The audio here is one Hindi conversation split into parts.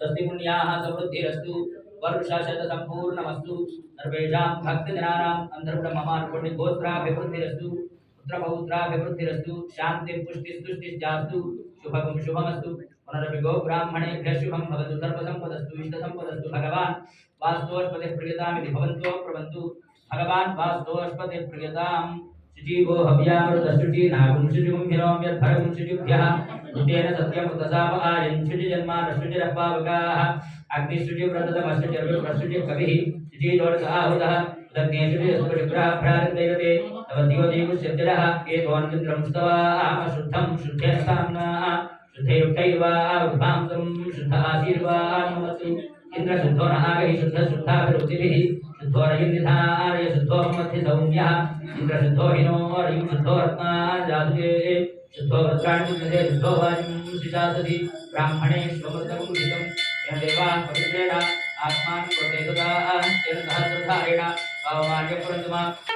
సస్తిపుణ్యాః సమృద్ధిరస్తు వరుషశత సంపూర్ణమస్తు సర్వేషాం భక్తజనానాం అంతర్గుణ మమార్పణ్య గోత్రాభివృద్ధిరస్తు పుత్రపౌత్రాభివృద్ధిరస్తు శాంతి పుష్టి స్తుష్టిశ్చాస్తు శుభం శుభమస్తు పునరపి గోబ్రాహ్మణేభ్య శుభం భవతు సర్వసంపదస్తు ఇష్టసంపదస్తు భగవాన్ వాస్తోష్పతి ప్రియతామితి భవంతో ప్రవంతు భగవాన్ వాస్తోష్పతి ప్రియతాం शुचिवो हव्यामृतशुचि नागुंशुचिं हिरों यद्भरगुंशुचिभ्यः तेन सत्यं कृतसाप आयञ्शुचिजन्मानशुचिरपावकाः अग्निशुचिव्रतमशुचिर्विप्रशुचि कविः शुचिदोडसाहुतः दग्नेशुचिस्पशुग्रहभ्रारन्तैरते तव दिवदेवुष्यतिरः एकोऽन्विन्द्रंस्तवामशुद्धं शुद्ध्यस्थाम्नाः शुद्धैरुक्तैर्वाभांसं शुद्ध आशीर्वामतु इन्द्रशुद्धो न आगहि शुद्धशुद्धाभिरुचिभिः। తవ దివో దీవుష్యజరः ఏతోన్మిత్రం స్తవామ శుద్ధం శుద్ధ్యస్తామ్నాः శుద్ధైర్యుక్తైర్వాభాంసం శుద్ధ ఆశీర్వాన్మస్తు ఇంద్ర శుద్ధో నహాగై శుద్ధ శుద్ధాభిరుచిభిः శుద్ధో రయిర్నిధారయ శుద్ధో మధ్య సౌమ్యः ఇంద్ర శుద్ధో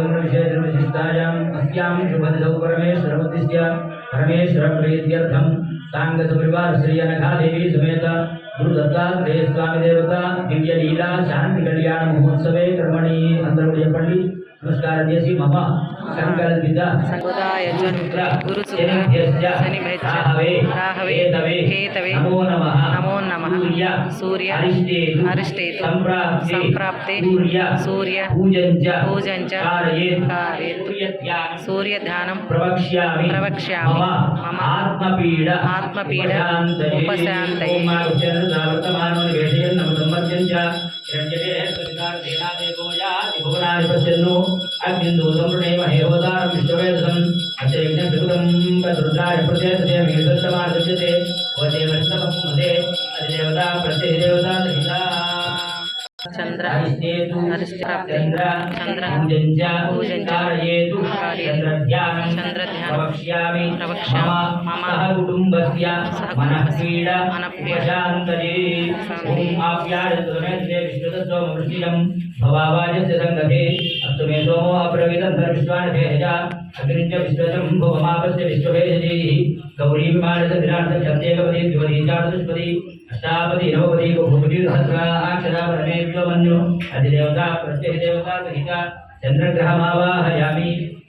ब्रह्मविषयधर्मशिष्टायाम् अस्यां शुभदौ परमेश्वरमुद्दिश्य परमेश्वरप्रीत्यर्थं साङ्गसपरिवारश्रीयनघादेवी समेत गुरुदत्तात्रेय स्वामिदेवता दिव्यलीला शान्तिकल्याणमहोत्सवे कर्मणि अन्तर्वयपल्लि नमस्कारदेशी मम सङ्कल्पिता गुरुसुख गुरुसुख राहवे राहवे नमो नमः नम। सूर्य हरिष्ठे संप्राप्ते सूर्य पूजन च कारयेतु सूर्यध्यानं प्रवक्ष्यामि मम आत्मपीड उपशान्तये अग्निन्दोषं प्रणेमहेवतारं विश्ववेदसम् अचैन्यसुगं प्रदुर्गाय प्रचेतते चंद्र। चंद्र। चंद्र। चंद्र ध्यान प्रवक्ष्या मम कुटुंबस्य मनःपीड मनःपीडान्तरे आप्यायतुमेत्रे सोमो अप्रवितं सर्विश्वान् भेजा ఉపశాంతయే శాంతయే. ఓం ఆప్యాయతు మే విశ్వదస్సోమ వృష్టియం భవావాజస్య సంగతే అస్తు మే సోమో అప్రవిదం ధర్మిష్వాన్ భేజ అగ్నించ విశ్వసం భువమాపస్య విశ్వవేజీః గౌరీ విమానద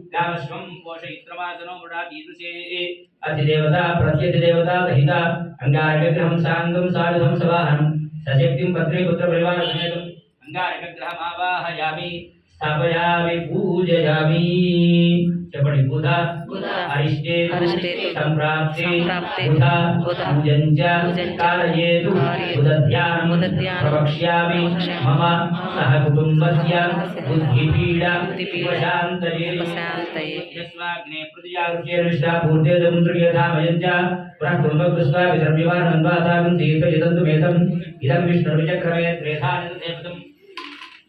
यावश्वं पोषयित्रमासनो मृडातीदृशे अतिदेवता, प्रत्यतिदेवता रहिता अङ्गारकग्रहं साङ्गं साधुं सवाहनं। सशक्तिं पत्नी पुत्रपरिवारसमेतम् अङ्गारकग्रहमावाहयामि स्थापयामि, पूजयामि। చెప్పండి బుధ అరిష్టే సంప్రాప్తే బుధ భుజంచ కారయేదు బుధధ్యానం ప్రవక్ష్యామి మమ సహ కుటుంబస్య బుద్ధిపీడ ఉపశాంతయే యస్వాగ్నే ప్రతియారుచేరుషా పూర్తేదముద్రయథామయంచ పునః కుటుంబకృష్ణా విధర్మివానందాతాగం తీర్థయదంతు మేతం ఇదం విష్ణుర్విచక్రమే త్రేధానందేపదం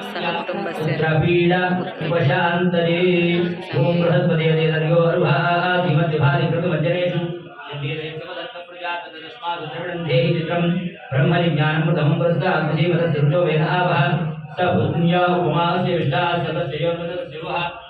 पुत्रपीडा ॐ बृहस्पते देवर्यो अर्भाधिमतिभाति ब्रह्मज्ञानमृतमं प्रस्ताद्जीवतसिद्धो वेदावः स पुण्य उपमास्य विष्टा सतस्योन्मतस्योः इन्द्रं